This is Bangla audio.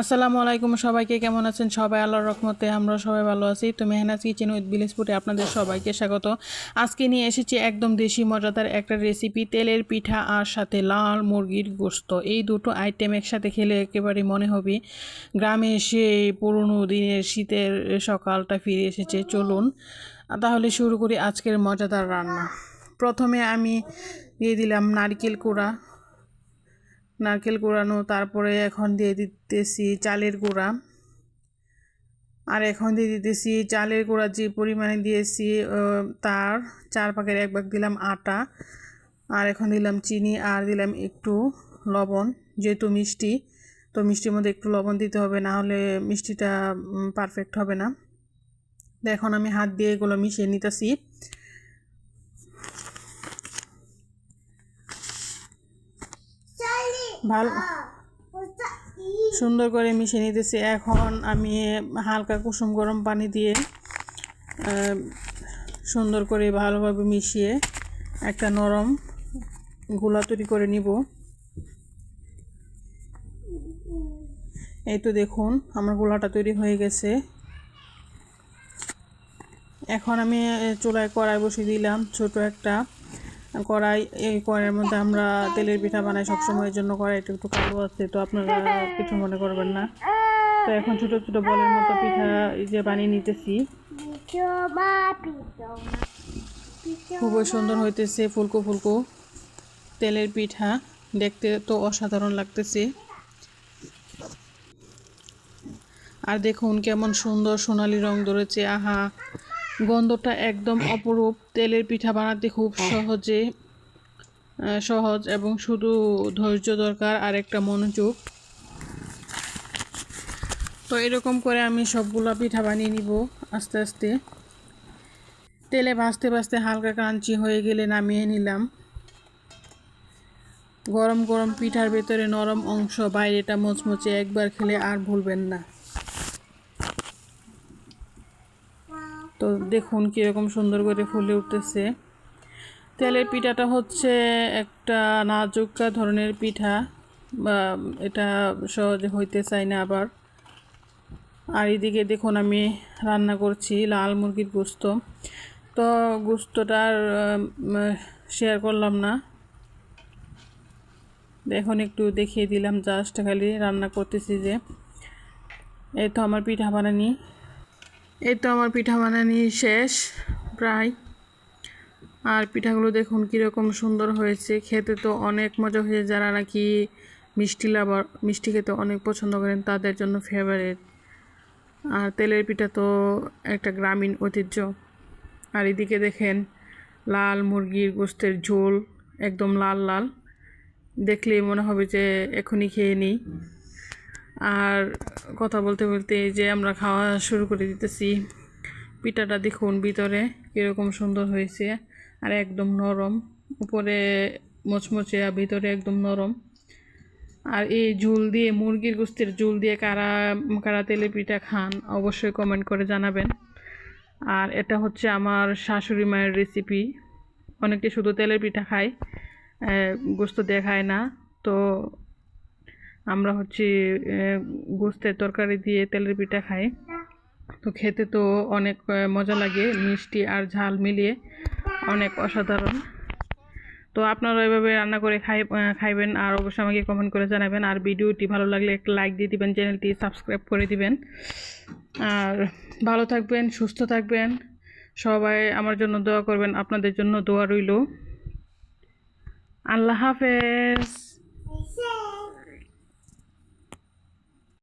আসসালামু আলাইকুম সবাইকে, কেমন আছেন সবাই? আল্লাহর রহমতে আমরা সবাই ভালো আছি। তো মেহনাজ কিচেন উইথ বিলেসপুরে আপনাদের সবাইকে স্বাগত। আজকে নিয়ে এসেছি একদম দেশি মজাদার একটা রেসিপি তেলের পিঠা আর সাথে লাল মুরগির গোস্ত। এই দুটো আইটেম একসাথে খেলে একেবারে মনে হবে গ্রামে এসে পুরনো দিনের শীতের সকালটা ফিরে এসেছে। চলুন, তাহলে শুরু করি আজকের মজাদার রান্না। প্রথমে আমি দিয়ে দিলাম নারকেল কুড়া। নারকেল কুড়ানো তারপরে এখন দিয়ে দিতেছি চালের গুঁড়া। আর এখন দিয়ে দিতেছি চালের গুঁড়া যে পরিমাণে দিয়েছি তার চার ভাগের এক ভাগ দিলাম আটা, আর এখন দিলাম চিনি, আর দিলাম একটু লবণ, যেহেতু মিষ্টি, তো মিষ্টির মধ্যে একটু লবণ দিতে হবে, না হলে মিষ্টিটা পারফেক্ট হবে না। এখন আমি হাত দিয়ে এগুলো মিশিয়ে নিতেছি। ভালো সুন্দর করে মিশিয়ে নিতেছি। এখন আমি হালকা কুসুম গরম পানি দিয়ে সুন্দর করে ভালোভাবে মিশিয়ে একটা নরম গোলা তৈরি করে নিব। এই তো দেখুন, আমার গোলাটা তৈরি হয়ে গেছে। এখন আমি চুলায় কড়াই বসিয়ে দিলাম ছোট একটা। কড়াই, এই কড়াইয়ের মধ্যে আমরা তেলের পিঠা বানাই সবসময়ের জন্য কড়াইটা একটু কালো আছে, তো আপনারা কিছু মনে করবেন না। তো এখন ছোট ছোট বলের মতো পিঠা যে বানিয়ে নিতেছি। খুবই সুন্দর হইতেছে ফুলকো ফুলকো তেলের পিঠা। দেখতে তো অসাধারণ লাগতেছে। আর দেখুন কেমন সুন্দর সোনালি রং ধরেছে, আহা! গন্ধটা একদম অপরূপ। তেলের পিঠা বানাতে খুব সহজে সহজ এবং শুধু ধৈর্য দরকার আর একটা মনোযোগ। তো এরকম করে আমি সবগুলো পিঠা বানিয়ে নিব আস্তে আস্তে। তেলে ভাজতে ভাজতে হালকা ক্রাঞ্চি হয়ে গেলে নামিয়ে নিলাম। গরম গরম পিঠার ভেতরে নরম অংশ বাইরেটা মচমচে একবার খেলে আর ভুলবেন না। তো দেখুন কীরকম সুন্দর করে ফুলে উঠতেছে। তেলের পিঠাটা হচ্ছে একটা নাজুকা ধরনের পিঠা, বা এটা সহজে হইতে চাই না আবার। আর এদিকে দেখুন আমি রান্না করছি লাল মুরগির গোস্ত। তো গোস্তটার শেয়ার করলাম না। এখন একটু দেখিয়ে দিলাম জাস্ট খালি রান্না করতেছি যে। এই তো আমার পিঠা বানানি। এই তো আমার পিঠা বানানি শেষ, প্রায়। আর পিঠাগুলো দেখুন কীরকম সুন্দর হয়েছে। খেতে তো অনেক মজা হয়েছে। যারা নাকি মিষ্টি লাভার, মিষ্টি খেতে অনেক পছন্দ করেন, তাদের জন্য ফেভারেট আর তেলের পিঠা তো একটা গ্রামীণ ঐতিহ্য। আর এদিকে দেখেন লাল মুরগির গোস্তের ঝোল, একদম লাল লাল। দেখলেই মনে হবে যে এখনই খেয়ে নিই। আর কথা বলতে বলতে এই যে আমরা খাওয়া শুরু করে দিতেছি। পিঠাটা দেখুন ভিতরে কীরকম সুন্দর হয়েছে আর একদম নরম। উপরে মচমচে আর ভিতরে একদম নরম। আর এই ঝুল দিয়ে, মুরগির গোস্তের ঝুল দিয়ে কারা কারা তেলে পিঠা খান অবশ্যই কমেন্ট করে জানাবেন। আর এটা হচ্ছে আমার শাশুড়ি মায়ের রেসিপি অনেকে শুধু তেলের পিঠা খায় গোস্ত দিয়ে খায় না। তো আমরা হচ্ছে গোস্তের তরকারি দিয়ে তেলের পিঠা খাই। তো খেতে তো অনেক মজা লাগে, মিষ্টি আর ঝাল মিলিয়ে অনেক অসাধারণ। তো আপনারা এভাবে রান্না করে খাই খাইবেন আর অবশ্যই আমাকে কমেন্ট করে জানাবেন। আর ভিডিওটি ভালো লাগলে একটা লাইক দিয়ে দিবেন, চ্যানেলটি সাবস্ক্রাইব করে দিবেন। আর ভালো থাকবেন, সুস্থ থাকবেন। সবাই আমার জন্য দোয়া করবেন, আপনাদের জন্য দোয়া রইল। আল্লাহ হাফেজ।